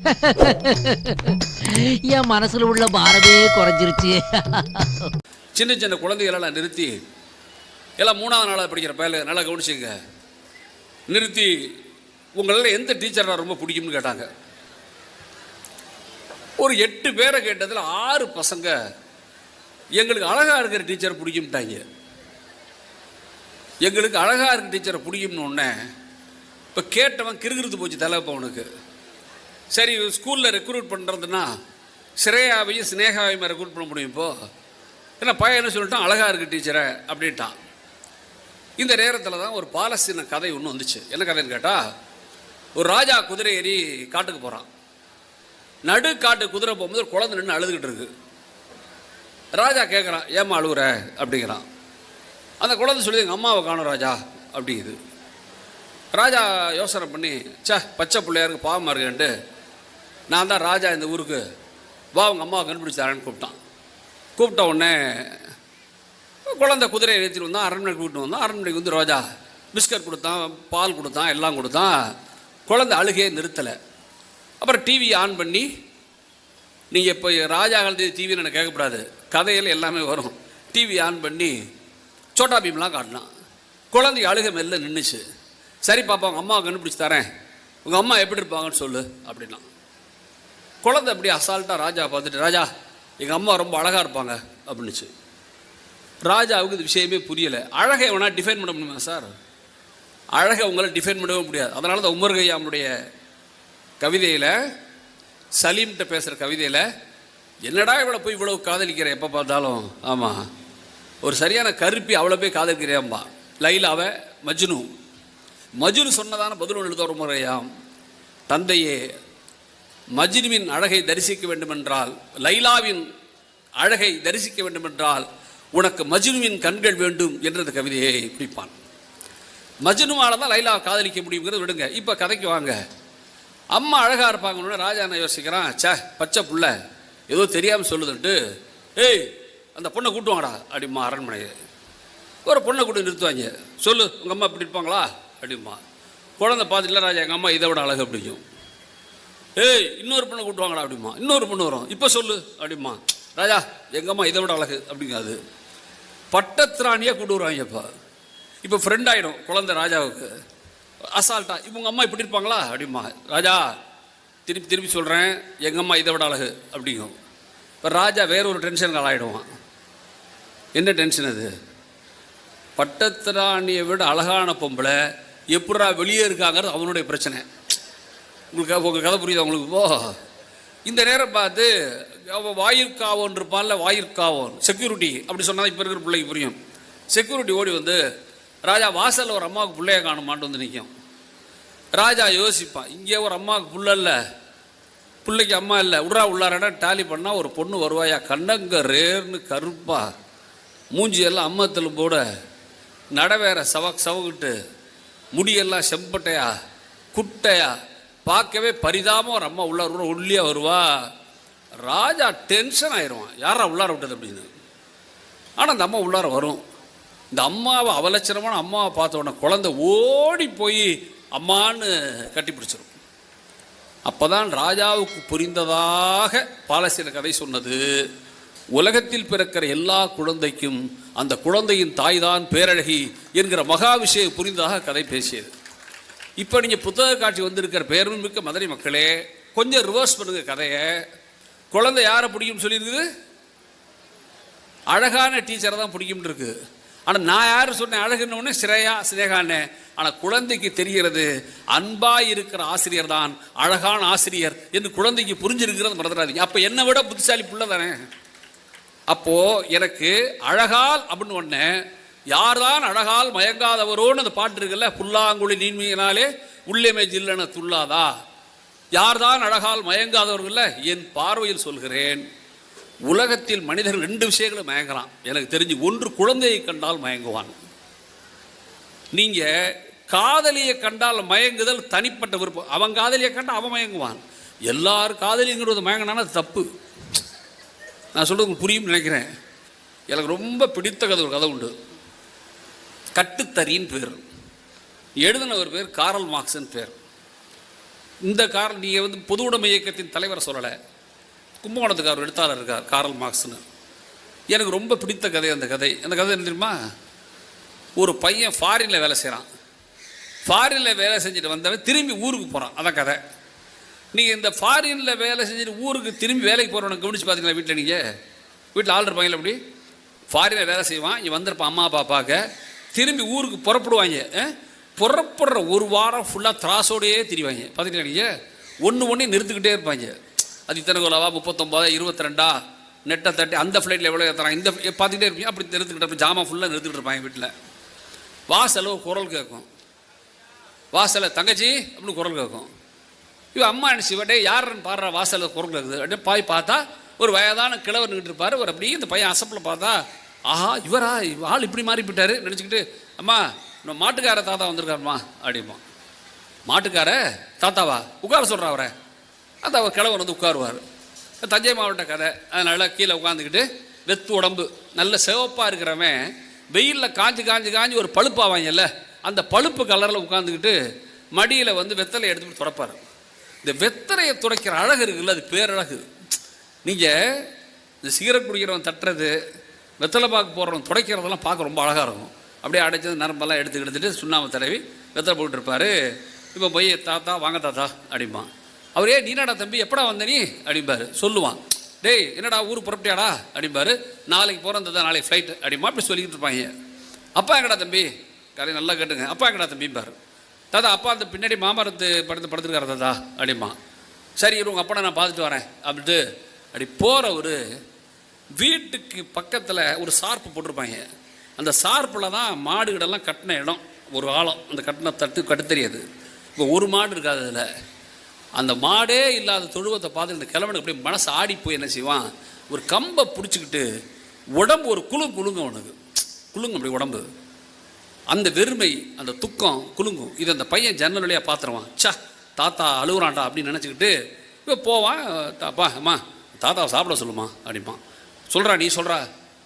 என் மனசுல உள்ள பாரமே குறைஞ்சிருச்சு. சின்ன சின்ன குழந்தைகளெல்லாம் நிறுத்தி எல்லாம் மூணாவது நாளாக படிக்கிற பயில நல்லா கவனிச்சுங்க. நிறுத்தி உங்களால் எந்த டீச்சரை ரொம்ப பிடிக்கும்னு கேட்டாங்க. ஒரு எட்டு பேரை கேட்டதில் ஆறு பசங்க எங்களுக்கு அழகாக இருக்கிற டீச்சரை பிடிக்கும்ட்டாங்க. எங்களுக்கு அழகாக இருக்கிற டீச்சரை பிடிக்கும்னு உடனே இப்போ கேட்டவன் கிறுகிறுத்து போச்சு தலைப்பவனுக்கு அவனுக்கு சரி ஸ்கூலில் ரெக்ரூட் பண்ணுறதுன்னா ஸ்ரேயாவையும் ஸ்னேகாவையும் ரெக்ரூட் பண்ண முடியும் இப்போ. ஏன்னா பையன் என்ன சொல்லிட்டான்? அழகாக இருக்குது டீச்சரை அப்படின்ட்டான். இந்த நேரத்தில் தான் ஒரு பாலஸ்தீன கதை ஒன்று வந்துச்சு. என்ன கதைன்னு கேட்டால் ஒரு ராஜா குதிரை ஏறி காட்டுக்கு போகிறான் நடு காட்டு குதிரை போகும்போது ஒரு குழந்தை நின்று அழுதுகிட்டு இருக்கு. ராஜா கேட்குறான் ஏம்மா அழுகுற அப்படிங்கிறான். அந்த குழந்தை சொல்லி எங்கள் அம்மாவை காணும் ராஜா அப்படிங்குது. ராஜா யோசனை பண்ணி சே பச்சை பிள்ளையாருக்கு பாவமாக இருக்கேன்ட்டு நான் தான் ராஜா இந்த ஊருக்கு. வா உங்கள் அம்மாவை கண்டுபிடிச்சி தரேன்னு கூப்பிட்டான். கூப்பிட்ட உடனே குழந்த குதிரையை ஏற்றிட்டு வந்தான் அரண்மனைக்கு கூப்பிட்டு வந்தான். அரண்மனைக்கு வந்து ரோஜா பிஸ்கட் கொடுத்தான் பால் கொடுத்தான் எல்லாம் கொடுத்தான். குழந்தை அழுகையே நிறுத்தலை. அப்புறம் டிவி ஆன் பண்ணி நீங்கள் இப்போ ராஜா காலத்து டிவின்னு எனக்கு கேட்கக்கூடாது. கதையில் எல்லாமே வரும். டிவி ஆன் பண்ணி சோட்டா பீம்லாம் காட்டினான். குழந்தை அழுகை மெல்ல நின்றுச்சு சரி பாப்பா உங்கள் அம்மாவை கண்டுபிடிச்சி தரேன். உங்கள் அம்மா எப்படி இருப்பாங்கன்னு சொல்லு அப்படின்னா குழந்தை அப்படி அசால்ட்டாக ராஜா பார்த்துட்டு ராஜா எங்கள் அம்மா ரொம்ப அழகாக இருப்பாங்க அப்படின்னுச்சு. ராஜாவுக்கு இது விஷயமே புரியலை. அழகை வேணா டிஃபைன் பண்ண முடியுமா சார்? அழகை உங்களால் டிஃபைன் பண்ணவே முடியாது. அதனால தான் உமர் கையாமுடைய கவிதையில் சலீம்கிட்ட பேசுகிற கவிதையில் என்னடா இவ்வளோ போய் இவ்வளோ காதலிக்கிற? எப்போ பார்த்தாலும்? ஆமாம் ஒரு சரியான கருப்பி அவ்வளோ போய் காதலிக்கிறேன்பா லைலாவை மஜ்னு. மஜ்னு சொன்னதான பதில் எழுத ஒரு முறையாம் தந்தையே மஜ்னுவின் அழகை தரிசிக்க வேண்டுமென்றால் லைலாவின் அழகை தரிசிக்க வேண்டுமென்றால் உனக்கு மஜ்னுவின் கண்கள் வேண்டும் என்ற கவிதையை பிடிப்பான் மஜ்னுவால் தான் லைலா காதலிக்க முடியுங்கிறது விடுங்க. இப்போ கதைக்கு வாங்க. அம்மா அழகாக இருப்பாங்கன்னு ராஜா என்ன யோசிக்கிறான். ச்சே பச்சை புள்ள. ஏதோ தெரியாமல் சொல்லுதுன்ட்டு ஏய் அந்த பொண்ணை கூட்டுவாங்கடா அப்படிமா அப்படிம்மா அரண்மனையை. ஒரு பொண்ணை கூட்டு நிறுத்துவாங்க. சொல்லு உங்கள் அம்மா இப்படி இருப்பாங்களா? அப்படிம்மா. குழந்தை பார்த்துட்டுல ராஜா எங்கள் அம்மா இதை விட அழகு அப்படிங்கும். ஏய் இன்னொரு பொண்ணை கூட்டு வாங்கடா அப்படிமா இன்னொரு பொண்ணு வரும். இப்போ சொல்லு அப்படிமா ராஜா எங்கள் அம்மா இதை விட அழகு அப்படிங்காது. பட்டத்திராணியாக கூட்டு வருவாங்க இப்போ இப்போ ஃப்ரெண்ட் ஆகிடும் குழந்தை ராஜாவுக்கு. அசால்ட்டா இப்போ உங்கள் அம்மா இப்படி இருப்பாங்களா அப்படிமா ராஜா திருப்பி திருப்பி சொல்கிறேன் எங்கள் அம்மா இதை விட அழகு அப்படிங்கும். இப்போ ராஜா வேற ஒரு டென்ஷனுக்கு ஆளாயிடுவான். என்ன டென்ஷன் அது? பட்டத்திராணியை விட அழகான பொம்பளை எப்படா வெளியே இருக்காங்கிறது அவனுடைய பிரச்சனை. உங்களுக்கு உங்கள் கதை புரியுதா உங்களுக்கு? போ இந்த நேரம் பார்த்து அவன் வாயிற்காவோன் இருப்பான்ல வாயிற்காவோன் செக்யூரிட்டி அப்படி சொன்னால் இப்போ இருக்கிற பிள்ளைக்கு புரியும். செக்யூரிட்டி ஓடி வந்து ராஜா வாசலில் ஒரு அம்மாவுக்கு பிள்ளைய காணுமான்ட்டு வந்து நிற்கும் ராஜா யோசிப்பான் இங்கே ஒரு அம்மாவுக்கு புள்ள இல்லை. பிள்ளைக்கு அம்மா இல்லை. உட்ரா உள்ளாரடா டாலி பண்ணால் ஒரு பொண்ணு வருவாயா? கண்ணங்க ரேர்னு கருப்பா. மூஞ்சி எல்லாம் அம்மத்தில் போட நட வேற சவக் சவகிட்டு முடியெல்லாம் செம்பட்டையா குட்டையா பார்க்கவே பரிதாபம் ஒரு அம்மா உள்ளார விட உள்ளே வருவா. ராஜா டென்ஷன் ஆயிடுவான் யாரா உள்ளார விட்டது அப்படின்னு. ஆனால் அந்த அம்மா உள்ளார வரும். இந்த அம்மாவை அவலட்சணமான அம்மாவை பார்த்த உடனே குழந்தை ஓடி போய் அம்மான்னு கட்டி பிடிச்சிரும். அப்பதான் ராஜாவுக்கு புரிந்ததாக பாலசீன கதை சொன்னது. உலகத்தில் பிறக்கிற எல்லா குழந்தைக்கும் அந்த குழந்தையின் தாய்தான் பேரழகி என்கிற மகா விஷயம் புரிந்ததாக கதை பேசியது. இப்போ நீங்கள் புத்தக காட்சி வந்திருக்கிற பேருமிக்க மதுரை மக்களே கொஞ்சம் ரிவர்ஸ் பண்ணுங்க கதையை. குழந்தை யாரை பிடிக்கும்னு சொல்லியிருக்குது? அழகான டீச்சரை தான் பிடிக்கும்னு இருக்கு. ஆனால் நான் யார் சொன்னேன்? அழகுன்னு உடனே சிறையா? ஆனால் குழந்தைக்கு தெரிகிறது அன்பாக இருக்கிற ஆசிரியர் தான் அழகான ஆசிரியர் என்று குழந்தைக்கு புரிஞ்சிருக்கிறது மறந்துடாதீங்க. அப்போ என்னை விட புத்திசாலி புள்ள தானே? அப்போ எனக்கு அழகால் அப்படின்னு ஒன்று யார்தான் அழகால் மயங்காதவரோன்னு அந்த பாட்டு இருக்குல்ல? புல்லாங்குழி நீன்மையினாலே உள்ளமே ஜில்லன துள்ளாதா? யார்தான் அழகால் மயங்காதவர்கள்ல என் பார்வையில் சொல்கிறேன். உலகத்தில் மனிதர்கள் ரெண்டு விஷயங்களும் மயங்கலாம். எனக்கு தெரிஞ்சு ஒன்று குழந்தையை கண்டால் மயங்குவான். நீங்கள் காதலியை கண்டால் மயங்குதல் தனிப்பட்ட விருப்பம். அவன் காதலியை கண்டால் அவன் மயங்குவான். எல்லார் காதலிங்கிறது மயங்கினானா தப்பு. நான் சொல்கிறது புரியும் நினைக்கிறேன். எனக்கு ரொம்ப பிடித்த கதை ஒரு கதை உண்டு. கட்டுத்தறின்னு பேர். எழுதின ஒரு பேர் காரல் மார்க்ஸ்ன்னு பேர். இந்த காரணம் நீங்கள் வந்து பொது உடைமை இயக்கத்தின் தலைவரை சொல்லலை. கும்பகோணத்துக்கு அவர் எழுத்தாளர் இருக்கார் காரல் மார்க்ஸ்னு. எனக்கு ரொம்ப பிடித்த கதை அந்த கதை. அந்த கதை என்ன தெரியுமா? ஒரு பையன் ஃபாரினில் வேலை செய்கிறான் ஃபாரினில் வேலை செஞ்சுட்டு வந்தவன் திரும்பி ஊருக்கு போகிறான் அதான் கதை. நீங்கள் இந்த ஃபாரினில் வேலை செஞ்சுட்டு ஊருக்கு திரும்பி வேலைக்கு போகிறவனை கவனிச்சு பார்த்தீங்களா வீட்டில் நீங்கள் வீட்டில் ஆள் இருப்பாங்களா அப்படி? ஃபாரினில் வேலை செய்வான். இங்கே வந்திருப்பான் அம்மா அப்பா பார்க்க. திரும்பி ஊருக்கு புறப்படுவாங்க புறப்படுற ஒரு வாரம் ஃபுல்லாக திராசோடையே திரிவாங்க. பார்த்துக்கிட்டீங்க ஒன்று ஒன்று நிறுத்துக்கிட்டே இருப்பாங்க. அது இத்தனை கோலாவா? முப்பத்தொம்போதா? இருபத்தி ரெண்டா நெட்டை தட்டி அந்த ஃப்ளைட்டில் எவ்வளோ ஏற்றுறாங்க இந்த பார்த்துக்கிட்டே இருப்பீங்க. அப்படி நிறுத்துக்கிட்ட அப்படி ஜாமான் ஃபுல்லாக நிறுத்துக்கிட்டு இருப்பாங்க வீட்டில். வாசலவு குரல் கேட்கும் வாசலில் தங்கச்சி அப்படின்னு குரல் கேட்கும் இவன் அம்மா என்ன சிவட்டே யாருன்னு பாடுற வாசலில் குரல் கேட்குது அப்படியே பாய் பார்த்தா ஒரு வயதான கிழவர் நின்றுட்டு இருப்பார். ஒரு அப்படியே இந்த பையன் அசப்பில் பார்த்தா ஆஹா இவரா? இவ ஆள் இப்படி மாறி போயிட்டாரு நினச்சிக்கிட்டு அம்மா நம்ம மாட்டுக்கார தாத்தா வந்திருக்காருமா அப்படிமா மாட்டுக்கார தாத்தாவா? உட்கார சொல்கிறா அவரை. அந்த அவர் கிழவர் வந்து உட்காருவார். தஞ்சை மாவட்ட கதை. அதனால் கீழே உட்காந்துக்கிட்டு வெத்து உடம்பு. நல்ல சிவப்பாக இருக்கிறவன் வெயிலில் காஞ்சி காஞ்சு காஞ்சி ஒரு பழுப்பாவாங்கல்ல அந்த பழுப்பு கலரில் உட்காந்துக்கிட்டு மடியில் வந்து வெத்தலை எடுத்துட்டு துடைப்பார். இந்த வெத்தலையை துடைக்கிற அழகு இருக்குல்ல அது பேரழகு. நீங்கள் இந்த சிகரெட் குடிக்கிறவன் தட்டுறது வெத்தலை பாக்கு போடுறவன் துடைக்கிறதெல்லாம் பார்க்க ரொம்ப அழகாக இருக்கும். அப்படியே அடைச்சது நரம்பெல்லாம் எடுத்து எடுத்துட்டு சுண்ணாம்பு தடவி வெத்தலை போட்டுருப்பார். இப்போ போய் தாத்தா வாங்க தாத்தா அப்படிம்பான். அவரே நீனாடா தம்பி எப்படா வந்த நீ? அப்படிம்பாரு. சொல்லுவான். டேய் என்னடா ஊர் புறப்பட்டியாடா? அப்படிம்பாரு. நாளைக்கு போகிறோம் தாத்தா நாளைக்கு ஃப்ளைட் அப்படிமா அப்படி சொல்லிக்கிட்டு இருப்பாங்க. அப்பா எங்கடா தம்பி? கதை நல்லா கேட்டுங்க. அப்பா எங்கடா தம்பிம்பார் தாத்தா அப்பா அந்த பின்னாடி மாமரத்து படுத்து படுத்துருக்காரு தாத்தா அப்படிமா சரி இரு உங்கள் அப்பனை நான் பார்த்துட்டு வரேன். அப்படின்ட்டு அப்படி போகிற ஒரு வீட்டுக்கு பக்கத்தில் ஒரு சார்ப்பு போட்டிருப்பாங்க. அந்த சார்ப்பில் தான் மாடுகளெல்லாம் கட்டின இடம். ஒரு ஆழம். அந்த கட்டின தட்டு கட்டு தெரியாது. இப்போ ஒரு மாடு இருக்காது அதில். அந்த மாடே இல்லாத தொழுவத்தை பார்த்து இந்த கிழவனுக்கு அப்படியே மனசு ஆடி போய் என்ன செய்வான்? ஒரு கம்பை பிடிச்சிக்கிட்டு உடம்பு ஒரு குழு குழுங்கும் அவனுக்கு. குழுங்கும் அப்படி உடம்பு. அந்த வெறுமை அந்த துக்கம் குலுங்கும். இது அந்த பையன் ஜன்னல் வழியாக பார்த்துருவான் ச்சா தாத்தா அழுகுறான்டா அப்படின்னு நினச்சிக்கிட்டு இப்போ போவான். தாப்பா அம்மா தாத்தாவை சாப்பிட சொல்லுமா? அப்படிம்பான். சொல்கிறா நீ சொல்கிறா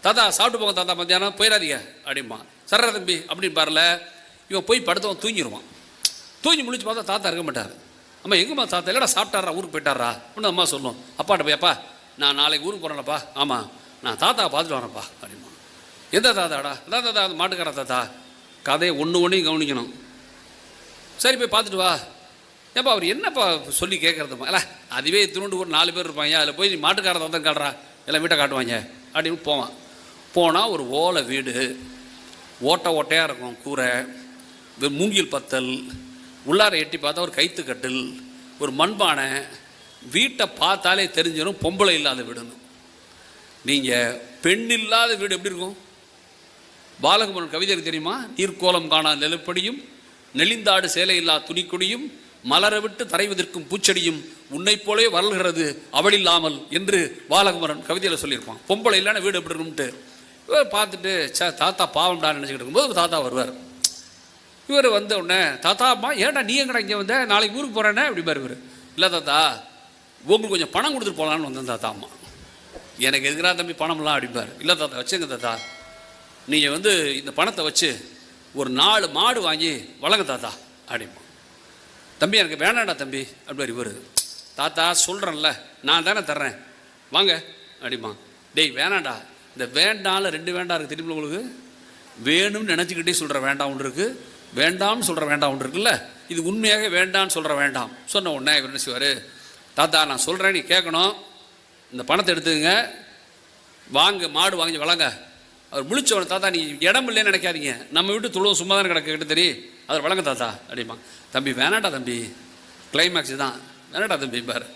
தாத்தா சாப்பிட்டு போங்க தாத்தா மத்தியானம் போயிடாதீங்க. அப்படிம்பான் சர்ரா தம்பி அப்படின்னு பாருல. இவன் போய் படுத்தவன் தூங்கிடுவான் தூங்கி முடிச்சு பார்த்தா தாத்தா இருக்க மாட்டார். அம்மா எங்கம்மா தாத்தா? இல்லைடா சாப்பிட்டாரா ஊருக்கு போயிட்டாரா? அப்படின்னு அம்மா சொல்லும். அப்பாட்ட போய் அப்பா நான் நாளைக்கு ஊருக்கு போகிறேன்ப்பா ஆமாம் நான் தாத்தா பார்த்துட்டு வரேன்ப்பா. அப்படிமா எந்த தாத்தாடா? அதான் தாத்தா அந்த மாட்டுக்கார தாத்தா. கதையை ஒன்று ஒன்றையும் கவனிக்கணும். சரி போய் பார்த்துட்டு வா. ஏப்பா அவர் என்னப்பா சொல்லி கேட்குறதுமா இல்லை அதுவே திருண்டு ஒரு நாலு பேர் இருப்பாங்க. அதில் போய் நீ மாட்டுக்கார தாத்தா காட்டுறா எல்லாம் வீட்டை காட்டுவாங்க. அப்படின்னு போவான். போனால் ஒரு ஓலை வீடு. ஓட்டை ஓட்டையாக இருக்கும். கூரை மூங்கில் பத்தல் உள்ளார எட்டி பார்த்தா ஒரு கைத்து கட்டில் ஒரு மண்பானை. வீட்டை பார்த்தாலே தெரிஞ்சிடும் பொம்பளை இல்லாத வீடுன்னு. நீங்கள் பெண் இல்லாத வீடு எப்படி இருக்கும்? பாலகுமரன் கவிதை தெரியுமா? நீர்க்கோலம் காணா நெலுப்படியும் நெளிந்தாடு சேலை இல்லா துணிக்கொடியும் மலர விட்டு தரைவதற்கும் பூச்செடியும் உன்னை போலே வளர்கிறது அவள் இல்லாமல் என்று பாலகுமரன் கவிதையில் சொல்லியிருப்பான். பொம்பளை இல்லைன்னா வீடு எப்படி இருக்கும்ட்டு. இவர் பார்த்துட்டு சே தாத்தா பாவம்டா நினச்சிக்கிட்டு இருக்கும்போது தாத்தா வருவார். இவர் வந்த உடனே தாத்தா அம்மா ஏன்டா நீ எங்கடா இங்கே வந்த? நாளைக்கு ஊருக்கு போகிறேன்னே அப்படிம்பாரு இவர். இல்லை தாத்தா உங்களுக்கு கொஞ்சம் பணம் கொடுத்துட்டு போகலான்னு வந்தேன் தாத்தா அம்மா. எனக்கு எதுக்குறா தம்பி பணம்லாம்? அப்படிம்பார். இல்லை தாத்தா வச்சுங்க தாத்தா. நீங்கள் வந்து இந்த பணத்தை வச்சு ஒரு நாலு மாடு வாங்கி வளங்க தாத்தா. அப்படிம்பா. தம்பி எனக்கு வேணாடா தம்பி அப்படி இவர். தாத்தா சொல்கிறேன்ல நான் தானே தர்றேன். வாங்க அப்படிமா டேய் வேணாண்டா இந்த வேண்டாம்ல ரெண்டு வேண்டாம் இருக்குது திரும்பி உங்களுக்கு? வேணும்னு நினச்சிக்கிட்டே சொல்கிற வேண்டாம் ஒன்று இருக்குது வேண்டாம்னு சொல்கிற வேண்டாம் ஒன்று இருக்குல்ல? இது உண்மையாக வேண்டாம்னு சொல்கிற வேண்டாம். சொன்ன உடனே இவர் என்ன செய்வார்? தாத்தா நான் சொல்கிறேன் நீ கேட்கணும். இந்த பணத்தை எடுத்துக்கங்க. வாங்க மாடு வாங்கி வளங்க. அவர் முழிச்சவன தாத்தா நீ இடம் இல்லைன்னு நினைக்காதீங்க. நம்ம வீட்டு துளவு சும்மா தான் கிடக்கு கிட்ட தெரியும். அதை வளங்க தாத்தா அப்படிமா தம்பி வேணாடா தம்பி. கிளைமேக்ஸ் தான். வேணாடா தம்பி பாரு.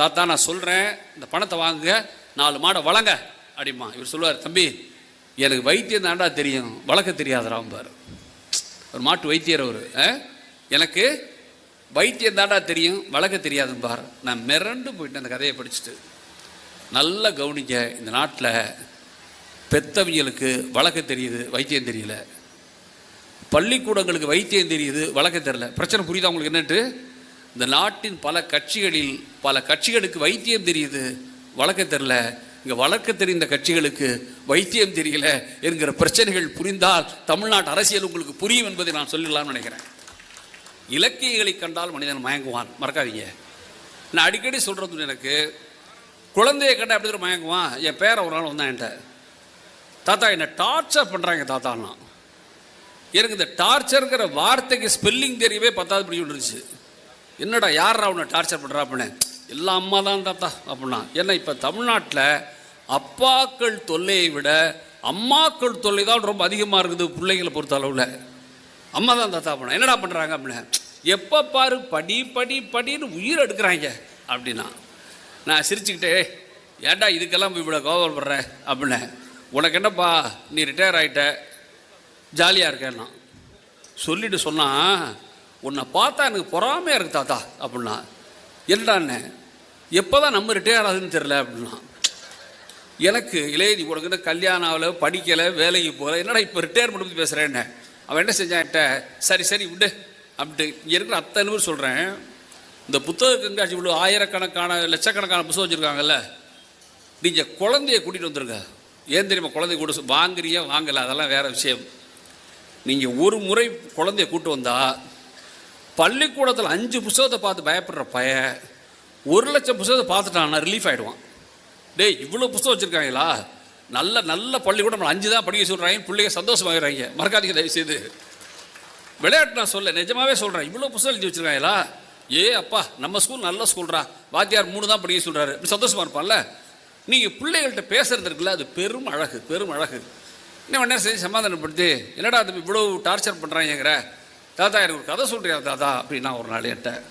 தாத்தா நான் சொல்கிறேன் இந்த பணத்தை வாங்குங்க நாலு மாடை வளங்க அப்படிமா இவர் சொல்லுவார் தம்பி எனக்கு வைத்தியம் தாண்டா தெரியும். வளர்க்க தெரியாதராம்பார் ஒரு மாட்டு வைத்தியர் அவர். எனக்கு வைத்தியம் தாண்டா தெரியும் வளர்க்க தெரியாதும்பார் நான் மிரண்டு போயிட்டேன் அந்த கதையை படிச்சுட்டு. நல்லா கவனிக்க இந்த நாட்டில் பெத்தவங்களுக்கு வழக்க தெரியுது வைத்தியம் தெரியல. பள்ளிக்கூடங்களுக்கு வைத்தியம் தெரியுது. வழக்க தெரில பிரச்சனை புரியுதா உங்களுக்கு என்னட்டு இந்த நாட்டின் பல கட்சிகளில் பல கட்சிகளுக்கு வைத்தியம் தெரியுது. வழக்க தெரியல. இங்கே வளர்க்க தெரிந்த கட்சிகளுக்கு வைத்தியம் தெரியல என்கிற பிரச்சனைகள் புரிந்தால் தமிழ்நாட்டு அரசியல் உங்களுக்கு புரியும் என்பதை நான் சொல்லலாம்னு நினைக்கிறேன். இலக்கியங்களை கண்டால் மனிதன் மயங்குவான். மறக்காதீங்க. நான் அடிக்கடி சொல்கிறது எனக்கு குழந்தைய கண்டால் எப்படி மயங்குவான்? என் பேரை ஒரு நாள் வந்தான் என்கிட்ட. தாத்தா என்னை டார்ச்சர் பண்ணுறாங்க தாத்தான்னா எனக்கு இந்த டார்ச்சருங்கிற வார்த்தைக்கு ஸ்பெல்லிங் தெரியவே பத்தாவது படி விட்டுருச்சு என்னடா யாரா உன்னை டார்ச்சர் பண்ணுறா அப்படின்னு. எல்லா அம்மா தான் தாத்தா அப்படின்னா. ஏன்னா இப்போ தமிழ்நாட்டில் அப்பாக்கள் தொல்லையை விட அம்மாக்கள் தொல்லை தான் ரொம்ப அதிகமாக இருக்குது பிள்ளைங்களை பொறுத்த அளவில். அம்மா தான் தாத்தா அப்படின்னா. என்னடா பண்ணுறாங்க அப்படின்னு. எப்போ பாரு படி படி படின்னு உயிர் எடுக்கிறாங்க அப்படின்னா. நான் சிரிச்சுக்கிட்டே ஏன்டா இதுக்கெல்லாம் இவ்வளோ கோவப்படுற? அப்படின்னு. உனக்கு என்னப்பா நீ ரிட்டையர் ஆகிட்ட ஜாலியாக இருக்கேன்னா. சொல்லிட்டு சொன்னால் உன்னை பார்த்தா எனக்கு பொறாமையாக இருக்கு தாத்தா அப்படின்னா என்னடாண்ணே எப்போ தான் நம்ம ரிட்டையர் ஆகுதுன்னு தெரில அப்படின்னா எனக்கு இளையதி உனக்கு என்ன கல்யாணம் ஆகலை படிக்கலை வேலைக்கு போகல என்னடா இப்போ ரிட்டையர்மெண்ட் பற்றி பேசுகிறேன்னு அவன் என்ன செஞ்சான்ட்ட சரி சரி விடு அப்படின்ட்டு இங்கே இருக்கிற அத்தனை பேர் சொல்கிறேன் இந்த புத்தக கண்காட்சி இவ்வளோ ஆயிரக்கணக்கான லட்சக்கணக்கான புத்தகம் வச்சுருக்காங்கல்ல. நீங்கள் குழந்தைய கூட்டிகிட்டு வந்துருங்க. ஏன் தெரியுமா குழந்தைய கூட வாங்குறியா வாங்கலை அதெல்லாம் வேறு விஷயம். நீங்கள் ஒரு முறை குழந்தைய கூட்டு வந்தா பள்ளிக்கூடத்தில் அஞ்சு புஸ்தகத்தை பார்த்து பயப்படுற பய ஒரு லட்சம் புஸ்தகத்தை பார்த்துட்டான்னா ரிலீஃப் ஆகிடுவான் டேய் இவ்வளோ புஸ்தகம் வச்சுருக்காங்களா? நல்ல நல்ல பள்ளிக்கூடம் நம்ம அஞ்சு தான் படிக்க சொல்கிறாங்க பிள்ளைங்க சந்தோஷமாகிறாங்க மறக்காதீங்க தயவு செய்து விளையாட்டு நான் சொல்ல நிஜமாகவே சொல்கிறேன் இவ்வளோ புஸ்தகம் எழுதி வச்சுருக்காங்களா? ஏ அப்பா நம்ம ஸ்கூல் நல்ல ஸ்கூல்ரா வாத்தியார் மூணு தான் படிக்க சொல்கிறாரு சந்தோஷமாக இருப்பான்ல? நீங்கள் பிள்ளைகள்கிட்ட பேசுகிறது இருக்குல்ல அது பெரும் அழகு பெரும் அழகு. இன்னும் உடனே செஞ்சு சமாதானப்படுத்தி என்னடா அது இவ்வளோ டார்ச்சர் பண்ணுறாங்கிற தாத்தா எனக்கு ஒரு கதை சொல்கிறியா தாத்தா? அப்படின்னா ஒரு நாள் என்கிட்ட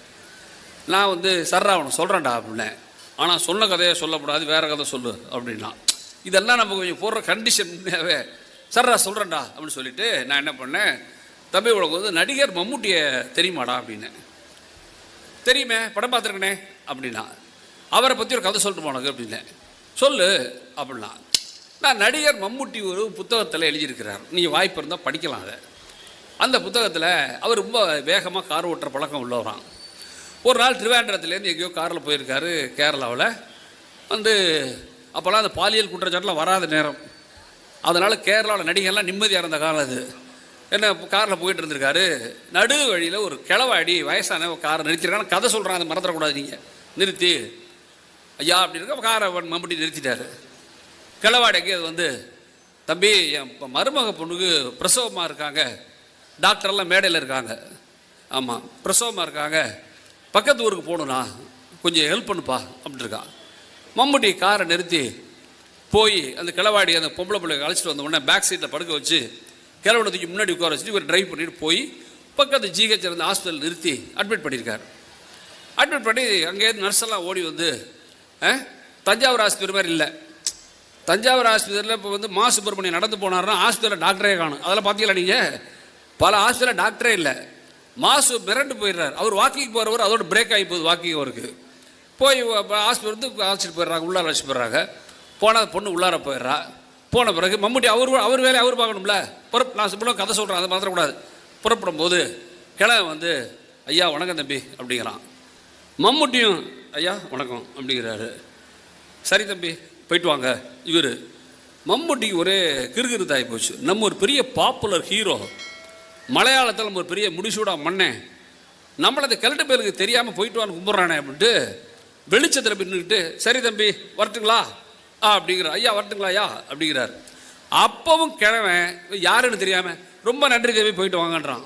நான் வந்து சர்ரா அவனை சொல்கிறேன்டா அப்படின்னேன். ஆனால் சொன்ன கதையை சொல்லக்கூடாது வேறு கதை சொல்லு அப்படின்னா. இதெல்லாம் நம்ம கொஞ்சம் போடுற கண்டிஷன் உண்மையாகவே சர்ரா சொல்கிறேன்டா அப்படின்னு சொல்லிட்டு நான் என்ன பண்ணேன் தம்பி உனக்கு வந்து நடிகர் மம்முட்டியை தெரியுமாடா? அப்படின்னேன். தெரியுமே படம் பார்த்துருக்கனே அப்படின்னா. அவரை பற்றி ஒரு கதை சொல்லிட்டு உனக்கு? அப்படின்னேன். சொல்லு அப்படின்னா. நான் நடிகர் மம்முட்டி ஒரு புத்தகத்தில் எழுதியிருக்கிறார். நீங்கள் வாய்ப்பு இருந்தால் படிக்கலாம் அதை. அந்த புத்தகத்தில் அவர் ரொம்ப வேகமாக கார் ஓட்டுற பழக்கம் உள்ளவரான் ஒரு நாள் திருவேண்டத்துலேருந்து எங்கேயோ காரில் போயிருக்காரு கேரளாவில். வந்து அப்போல்லாம் அந்த பாலியல் குற்றச்சாட்டுலாம் வராத நேரம். அதனால் கேரளாவில் நடிகர்லாம் நிம்மதியாக இருந்த காலம் அது. என்ன காரில் போயிட்டு இருந்திருக்காரு. நடு வழியில் ஒரு கிளவாடி வயசான காரை நிறுத்திருக்காங்க கதை சொல்கிறான் அதை மறந்துடக்கூடாது நீங்கள் நிறுத்தி. ஐயா அப்படி இருக்க காரை மம்பட்டி நிறுத்திட்டாரு. கிளவாடைக்கு அது வந்து தம்பி என் மருமக பொண்ணுக்கு பிரசவமாக இருக்காங்க. டாக்டர்லாம் மேடையில் இருக்காங்க. ஆமாம் பிரசவமாக இருக்காங்க. பக்கத்து ஊருக்கு போகணுண்ணா கொஞ்சம் ஹெல்ப் பண்ணுப்பா அப்படின்ட்டு இருக்கான். மம்முட்டி காரை நிறுத்தி போய் அந்த கிளவாடி அந்த பொம்பளை பிள்ளை அழைச்சிட்டு வந்த உடனே பேக் சீட்டில் படுக்க வச்சு கிழவனை தூக்கி முன்னாடி உட்கார வச்சுட்டு இவர் ட்ரைவ் பண்ணிட்டு போய் பக்கத்து ஜிஹெச் இருந்த ஹாஸ்பிட்டல் நிறுத்தி அட்மிட் பண்ணியிருக்காரு. அட்மிட் பண்ணி அங்கேருந்து நர்ஸ் எல்லாம் ஓடி வந்து தஞ்சாவூர் ஆஸ்பத்திரி மாதிரி இல்லை. தஞ்சாவூர் ஆஸ்பத்திரியில் இப்போ வந்து மா சுப்பிரமணியம் நடந்து போனாருன்னா ஆஸ்பத்திரியில் டாக்டரே காணும். அதெல்லாம் பார்த்தீங்களா நீங்கள் பல ஆஸ்பத்திரியில் டாக்டரே இல்லை. மாசு மிரண்டு போயிடுறார். அவர் வாக்கிங் போகிறவர் அதோட பிரேக் ஆகி போகுது வாக்கிங் அவருக்கு. போய் ஆஸ்பத்திரி வந்து அழைச்சிட்டு போயிடுறாங்க உள்ளார அழைச்சிட்டு போயிடுறாங்க. போனால் பொண்ணு உள்ளார போயிடுறா. போன பிறகு மம்முட்டி அவர் அவர் வேலையை அவர் பார்க்கணும்ல? புறப் நான் சிம்பிளாக கதை சொல்கிறேன் அதை மாத்திரக்கூடாது புறப்படும் போது கிழவன் வந்து ஐயா வணக்கம் தம்பி அப்படிங்கிறான். மம்முட்டியும் ஐயா வணக்கம் அப்படிங்கிறாரு. சரி தம்பி போயிட்டு வாங்க. இவர் மம்முட்டி ஒரே கிறுகிறுதாகி போச்சு. நம்ம ஒரு பெரிய பாப்புலர் ஹீரோ மலையாளத்தில் நம்ம ஒரு பெரிய முடிசூடா மண்ணேன் நம்மளை அந்த கிழட்டு பேருக்கு தெரியாமல் போயிட்டு வான்னு கும்பிட்றானே அப்படின்ட்டு வெளிச்சத்தில் பின்னுக்கிட்டு சரி தம்பி வரட்டுங்களா? ஆ அப்படிங்கிற ஐயா வரட்டுங்களா ஐயா? அப்படிங்கிறார். அப்பவும் கிழவன் யாருன்னு தெரியாமல் ரொம்ப நன்றி தேவி போயிட்டு வாங்கன்றான்.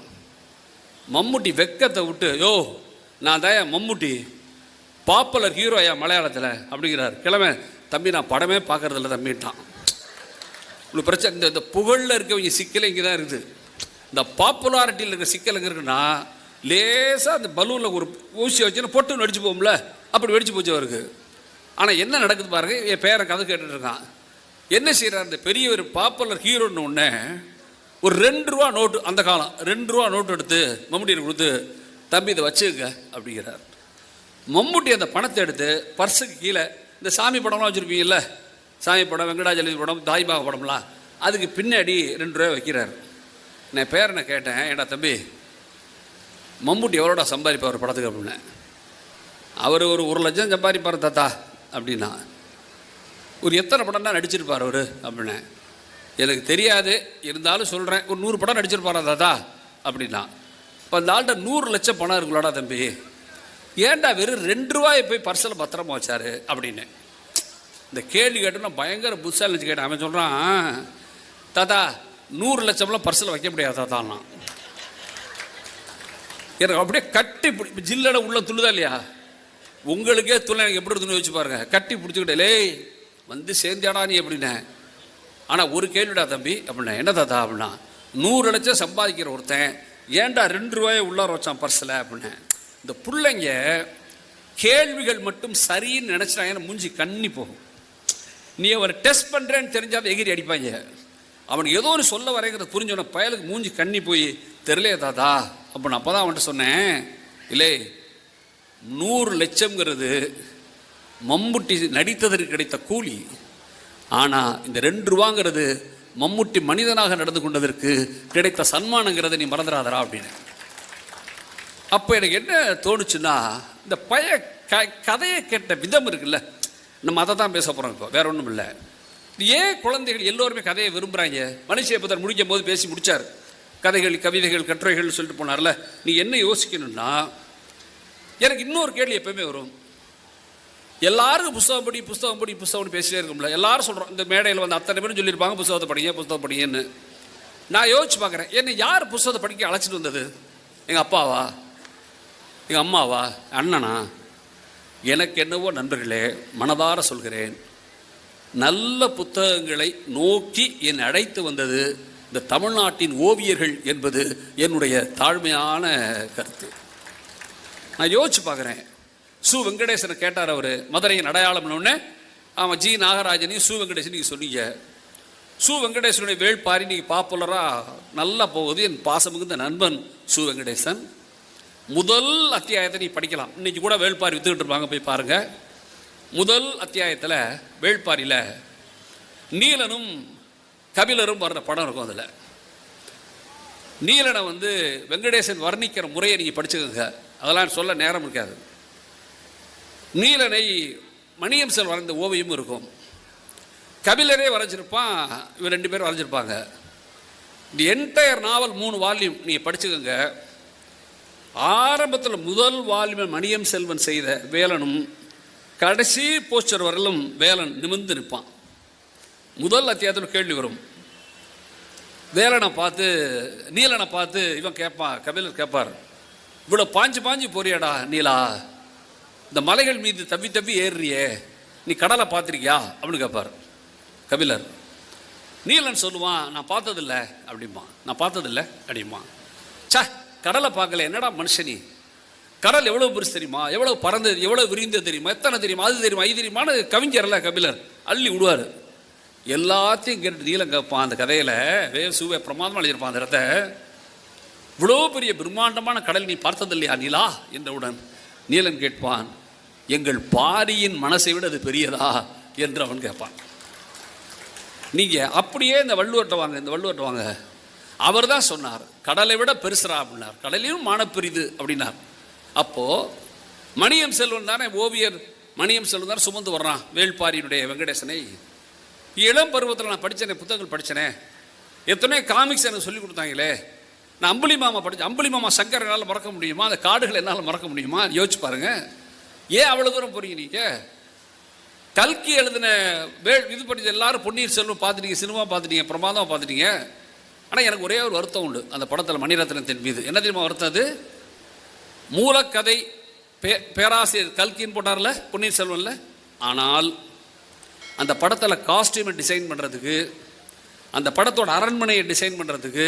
மம்முட்டி வெக்கத்தை விட்டு யோ நான் தான் மம்முட்டி பாப்புலர் ஹீரோ ஐயா மலையாளத்தில்? அப்படிங்கிறார். கிழமை தம்பி நான் படமே பார்க்கறதில்ல தம்பிட்டான் இவ்வளோ பிரச்சனை இந்த இந்த புகழில் இருக்கவங்க சிக்கல் இங்கே தான் இருக்குது. இந்த பாப்புலாரிட்டியில் இருக்கிற சிக்கல் எங்கே இருக்குன்னா லேசாக அந்த பலூனில் ஒரு ஊசியை வச்சுன்னா பொட்டு வெடிச்சு போகும்ல? அப்படி வெடிச்சு போச்சு அவருக்கு. ஆனால் என்ன நடக்குது பாருங்க என் பேரை கதை கேட்டுட்டு இருக்கான். என்ன செய்கிறார் இந்த பெரிய ஒரு பாப்புலர் ஹீரோன்னு ஒன்று ஒரு ரெண்டு ரூபா நோட்டு அந்த காலம் ரெண்டு ரூபா நோட்டு எடுத்து மம்முட்டியை கொடுத்து தம்பி இதை வச்சுக்க அப்படிங்கிறார். மம்முட்டி அந்த பணத்தை எடுத்து பர்ஸுக்கு கீழே இந்த சாமி படம்லாம் வச்சுருப்பீங்கல்ல? சாமி படம் வெங்கடாஜலபதி படம் தாய்பாக படம்லாம். அதுக்கு பின்னாடி ரெண்டு ரூபா வைக்கிறார். நான் பேரனை கேட்டேன் ஏடா தம்பி மம்முட்டி எவ்வளோடா சம்பாதிப்பார் ஒரு படத்துக்கு? அப்படின்னேன் அவர் ஒரு ஒரு லட்சம் சம்பாதிப்பார் தாத்தா அப்படின்னா. ஒரு எத்தனை படம் தான் நடிச்சிருப்பார் அவர் அப்படின்னேன் எனக்கு தெரியாது இருந்தாலும் சொல்கிறேன் ஒரு நூறு படம் நடிச்சிருப்பாரா தாத்தா அப்படின்னா. இப்போ அந்த ஆள்கிட்ட நூறு லட்சம் பணம் இருக்குல்லடா தம்பி. ஏன்டா வெறும் ரெண்டு ரூபாயை போய் பர்சல் பத்திரமா வச்சாரு அப்படின்னு. இந்த கேள்வி கேட்டு நான் பயங்கர புதுசாக நினச்சி கேட்டேன். அவன் சொல்கிறான் தாத்தா நூறு லட்சம்லாம் பர்சல் வைக்க முடியாது தாத்தான்னா. எனக்கு அப்படியே கட்டி பிடி ஜில்லட உள்ள துள்ளுதா இல்லையா? உங்களுக்கே துள்ள எனக்கு எப்படி இருக்குன்னு வச்சு பாருங்க. கட்டி பிடிச்சிக்கிட்டே லேய் வந்து சேர்ந்தாடா நீ எப்படின்னேன் ஆனால் ஒரு கேள்விடா தம்பி அப்படின்னா என்ன தாத்தா? அப்படின்னா நூறு லட்சம் சம்பாதிக்கிற ஒருத்தன் ஏன்டா ரெண்டு ரூபாயை உள்ளார வச்சான் பர்ஸில் அப்படின்னு. இந்த பிள்ளைங்க கேள்விகள் மட்டும் சரின்னு நினச்சிட்டாங்கன்னா மூஞ்சி கண்ணி போகும். நீ அவரை டெஸ்ட் பண்ணுறேன்னு தெரிஞ்சால் எகிரி அடிப்பாங்க. அவனுக்கு ஏதோ ஒன்று சொல்ல வரைங்கிறத புரிஞ்சவன பயலுக்கு மூஞ்சி கண்ணி போய் தெரியலையே தாதா அப்போ நான் அப்போ தான் அவன்கிட்ட சொன்னேன். இல்லை நூறு லட்சம்ங்கிறது மம்முட்டி நடித்ததற்கு கிடைத்த கூலி. ஆனால் இந்த ரெண்டு ரூபாங்கிறது மம்முட்டி மனிதனாக நடந்து கொண்டதற்கு கிடைத்த சன்மானங்கிறத நீ மறந்துடாதரா அப்படின்னு. அப்போ எனக்கு என்ன தோணுச்சுன்னா இந்த பய க கதையை கேட்ட விதம் இருக்குல்ல. நம்ம அதை தான் பேச போகிறோம் இப்போ வேற ஒன்றும் இல்லை. ஏன் குழந்தைகள் எல்லோருமே கதையை விரும்புகிறாங்க மனுஷ புத்தர் முடிக்கும் போது பேசி முடித்தார் கதைகள் கவிதைகள் கட்டுரைகள் சொல்லிட்டு போனார்ல. நீ என்ன யோசிக்கணும்னா எனக்கு இன்னொரு கேள்வி எப்பவுமே வரும். எல்லாரும் புஸ்தகம் படி புஸ்தகம் படி புஸ்தகம் பேசிட்டே இருக்கும்ல. எல்லாரும் சொல்கிறோம் இந்த மேடையில் வந்து அத்தனை பேரும் சொல்லியிருப்பாங்க புஸ்தகத்தை படிங்க புஸ்தகம் படிங்கன்னு. நான் யோசிச்சு பார்க்குறேன் என்னை யார் புஸ்தகத்தை படிக்க அழைச்சிட்டு வந்தது? எங்கள் அப்பாவா? எங்கள் அம்மாவா? அண்ணனா? எனக்கு என்னவோ நண்பர்களே மனதார சொல்கிறேன். நல்ல புத்தகங்களை நோக்கி என் அழைத்து வந்தது இந்த தமிழ்நாட்டின் ஓவியர்கள் என்பது என்னுடைய தாழ்மையான கருத்து. நான் யோசிச்சு பார்க்குறேன். சு வெங்கடேசனை கேட்டார் அவர் மதுரையின் அடையாளம்னு ஆமாம் ஜி நாகராஜனையும் சு வெங்கடேசன் நீங்கள் சொன்னீங்க. சு வெங்கடேசனுடைய வேள்பாரி நீங்கள் பாப்புலராக நல்லா போகுது. என் பாசமிகுந்த நண்பன் சு வெங்கடேசன். முதல் அத்தியாயத்தை நீ படிக்கலாம். இன்னைக்கு கூட வேள்பாரி வித்துக்கிட்டு இருப்பாங்க போய் பாருங்க. முதல் அத்தியாயத்தில் வேள்பாரியில் நீலனும் கபிலரும் வர்ற படம் இருக்கும் அதில். நீலனை வந்து வெங்கடேசன் வர்ணிக்கிற முறையை நீங்கள் படிச்சுக்கோங்க. அதெல்லாம் சொல்ல நேரம் இருக்காது. நீலனை மணியம் செல் வரைந்த ஓவியமும் இருக்கும். கபிலரே வரைஞ்சிருப்பான் இவன் ரெண்டு பேரும் வரைஞ்சிருப்பாங்க. தி என்டையர் நாவல் மூணு வால்யூம் நீங்கள் படிச்சுக்கோங்க. ஆரம்பத்தில் முதல் வால்யூம் மணியம் செல்வன் செய்த வேலனும் கடைசி போஸ்டர் வரலும் வேலன் நிமிர்ந்து நிற்பான். முதல் அத்தியாயத்தில் கேள்வி வரும். வேலனை பார்த்து நீலனை பார்த்து இவன் கேட்பான் கபிலர் கேட்பார் இவ்வளோ பாஞ்சு பாஞ்சு போறியாடா நீலா இந்த மலைகள் மீது தவி தவி ஏறுறியே நீ கடலை பார்த்துருக்கியா? அப்படின்னு கேட்பார் கபிலர். நீலன் சொல்லுவான் நான் பார்த்ததில்ல அப்படிம்பான். நான் பார்த்ததில்ல அப்படிம்பான். சா கடலை பார்க்கல என்னடா மனுஷனி? கடல் எவ்வளோ பெருசு தெரியுமா? எவ்வளோ பறந்தது எவ்வளோ விரிந்தது தெரியுமா? எத்தனை தெரியுமா? அது தெரியுமா? இது தெரியுமான்னு கவிஞர்ல கபிலர். அள்ளி விடுவார். எல்லாத்தையும் கேட்டு நீலம் கேட்பான் அந்த கதையில். வே சூவே பிரமாதமாக எழுதியிருப்பான் அந்த இடத்த. இவ்வளோ பெரிய பிரம்மாண்டமான கடல் நீ பார்த்தது இல்லையா நீலா? என்றவுடன் நீலன் கேட்பான். எங்கள் பாரியின் மனசை விட அது பெரியதா? என்று அவன் கேட்பான். நீங்கள் அப்படியே இந்த வள்ளுவர்கிட்ட வாங்க இந்த வள்ளுவர்கிட்ட வாங்க. அவர் தான் சொன்னார். கடலை விட பெருசுரா அப்படின்னார். கடலையும் மானப்பெரிது அப்படின்னார். அப்போது மணியம் செல்வன் தானே ஓவியர். மணியம் செல்வன் தானே சுமந்து வர்றான். வேள்பாரியினுடைய வெங்கடேசனை. இளம் பருவத்தில் நான் படித்தேனே புத்தகங்கள் படித்தேனே எத்தனையோ காமிக்ஸ் எனக்கு சொல்லி கொடுத்தாங்களே. நான் அம்புலி மாமா படித்தேன் அம்புலி மாமா சங்கர் என்னால் மறக்க முடியுமா? அந்த காடுகள் என்னால் மறக்க முடியுமா? யோசிச்சு பாருங்கள் ஏன் அவ்வளோ தூரம் போகிறீங்க நீங்கள் கல்கி எழுதின வே இது படித்த எல்லாரும் பொன்னியின் செல்வம் பார்த்துட்டீங்க சினிமா பார்த்துட்டீங்க பிரமாதமாக பார்த்துட்டீங்க. ஆனால் எனக்கு ஒரே ஒரு வருத்தம் உண்டு. அந்த படத்தில் மணிரத்னத்தின் மீது. என்ன தெரியுமா வருத்தம் அது மூலக்கதை பே பேராசிரியர் கல்கின்னு போட்டார்ல பொன்னியின் செல்வன்ல. ஆனால் அந்த படத்தில் காஸ்டியூமை டிசைன் பண்ணுறதுக்கு அந்த படத்தோட அரண்மனையை டிசைன் பண்ணுறதுக்கு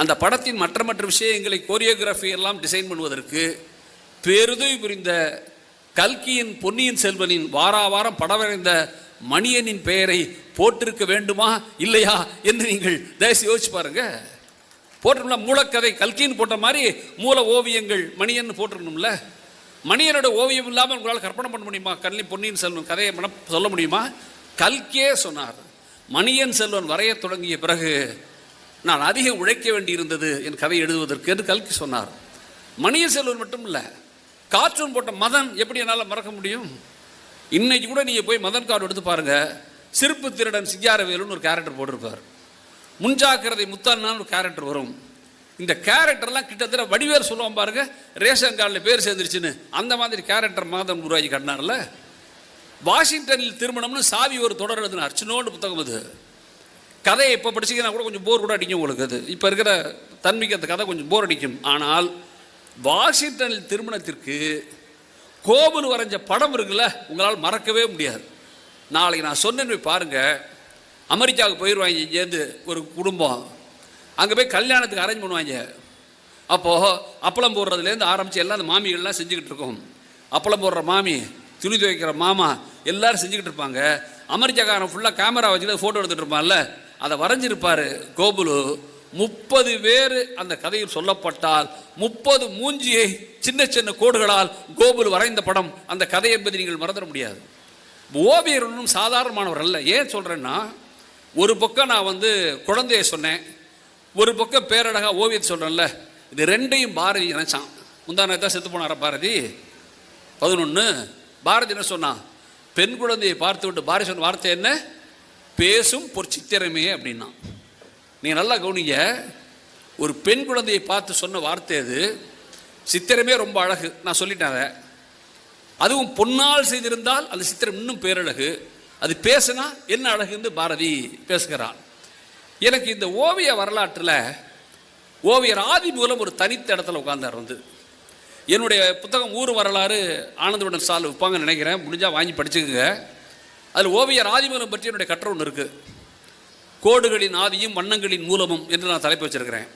அந்த படத்தின் மற்ற மற்ற விஷயங்களை கோரியோகிராஃபி எல்லாம் டிசைன் பண்ணுவதற்கு பெருதுவி புரிந்த கல்கியின் பொன்னியின் செல்வனின் வாரா வாரம் படம் வரைந்த மணியனின் பெயரை போட்டிருக்க வேண்டுமா இல்லையா என்று நீங்கள் தயவுசெய்து யோசிச்சு பாருங்க. போட்டிருக்கோம்ல மூலக்கதை கல்கின்னு போட்ட மாதிரி மூல ஓவியங்கள் மணியன் போட்டிருக்கணும்ல. மணியனோட ஓவியம் இல்லாமல் உங்களால் கற்பனை பண்ண முடியுமா? கல்வி பொன்னியின் செல்வன் கதையை மன சொல்ல முடியுமா? கல்கியே சொன்னார் மணியன் செல்வன் வரைய தொடங்கிய பிறகு நான் அதிகம் உழைக்க வேண்டியிருந்தது என் கதை எழுதுவதற்கு என்று கல்கி சொன்னார். மணியன் செல்வன் மட்டும் இல்லை கார்ட்டூன் போட்ட மதன் எப்படி என்னால் மறக்க முடியும்? இன்னைக்கு கூட நீங்கள் போய் மதன் கார்டு எடுத்து பாருங்கள் சிறப்பு திருடன் சிங்காரவேலுன்னு ஒரு கேரக்டர் போட்டிருப்பார். முன்ஜாக்கிரதை முத்தான்னு ஒரு கேரக்டர் வரும். இந்த கேரக்டர்லாம் கிட்டத்தட்ட வடிவேல் சொல்லுவான் பாருங்க ரேஷன் கார்டில் பேர் சேர்ந்துருச்சுன்னு. அந்த மாதிரி கேரக்டர் மாதம் குருவாஜி காட்டினார்ல. வாஷிங்டனில் திருமணம்னு சாவி ஒரு தொடர் எழுதினார் சின்னோண்டு புத்தகம் அது. கதையை இப்போ படிச்சிங்கன்னா கூட கொஞ்சம் போர் கூட அடிக்கும் உங்களுக்கு அது. இப்போ இருக்கிற தன்மைக்கு அந்த கதை கொஞ்சம் போர் அடிக்கும். ஆனால் வாஷிங்டனில் திருமணத்திற்கு கோவில் வரைஞ்ச படம் இருக்குல்ல உங்களால் மறக்கவே முடியாது. நாளைக்கு நான் சொன்னேன்னு போய் பாருங்க அமெரிக்காவுக்கு போயிடுவாங்க இங்கேருந்து ஒரு குடும்பம். அங்கே போய் கல்யாணத்துக்கு அரேஞ்ச் பண்ணுவாங்க. அப்போது அப்பளம் போடுறதுலேருந்து ஆரம்பித்து எல்லாம் அந்த மாமிகள்லாம் செஞ்சுக்கிட்டு இருக்கோம். அப்பளம் போடுற மாமி துணி துவைக்கிற மாமா எல்லோரும் செஞ்சுக்கிட்டு இருப்பாங்க. அமெரிக்காக்காரன் ஃபுல்லாக கேமரா வச்சுட்டு ஃபோட்டோ எடுத்துகிட்டு இருப்பான்ல அதை வரைஞ்சிருப்பார் கோபுலு. முப்பது பேர் அந்த கதையில் சொல்லப்பட்டால் முப்பது மூஞ்சியை சின்ன சின்ன கோடுகளால் கோகுல் வரைந்த படம் அந்த கதை என்பதை நீங்கள் மறந்துட முடியாது. ஓவியர் ஒன்றும் சாதாரணமானவர் அல்ல. ஏன் சொல்கிறேன்னா ஒரு பக்கம் நான் வந்து குழந்தைய சொன்னேன் ஒரு பக்கம் பேரழகா ஓவியத்தை சொல்கிறேன்ல இது ரெண்டையும் பாரதி நினைச்சான். முந்தா தான் செத்து போனாரா பாரதி? பதினொன்று பாரதி என்ன சொன்னான் பெண் குழந்தையை பார்த்து விட்டு பாரதி சொன்ன வார்த்தை என்ன? பேசும் பொற்சித்திரமே அப்படின்னா நீங்கள் நல்லா கவனிங்க. ஒரு பெண் குழந்தையை பார்த்து சொன்ன வார்த்தை அது. சித்திரமே ரொம்ப அழகு. நான் சொல்லிட்டேன் அதை. அதுவும் பொன்னால் செய்திருந்தால் அந்த சித்திரம் இன்னும் பேரழகு. அது பேசினா என்ன அழகுன்னு பாரதி பேசுகிறான் எனக்கு இந்த ஓவிய வரலாற்றில் ஓவியர் ஆதி மூலம் ஒரு தனித்த இடத்துல உட்கார்ந்தார் வந்து. என்னுடைய புத்தகம் ஊர் வரலாறு ஆனந்தவுடன் சால் விற்பாங்கன்னு நினைக்கிறேன். முடிஞ்சால் வாங்கி படிச்சுக்கோங்க. அதில் ஓவியர் ஆதிமூலம் பற்றி என்னுடைய கட்டுரை ஒன்று இருக்குது கோடுகளின் ஆதியும் வண்ணங்களின் மூலமும் என்று நான் தலைப்பு வச்சிருக்கிறேன்.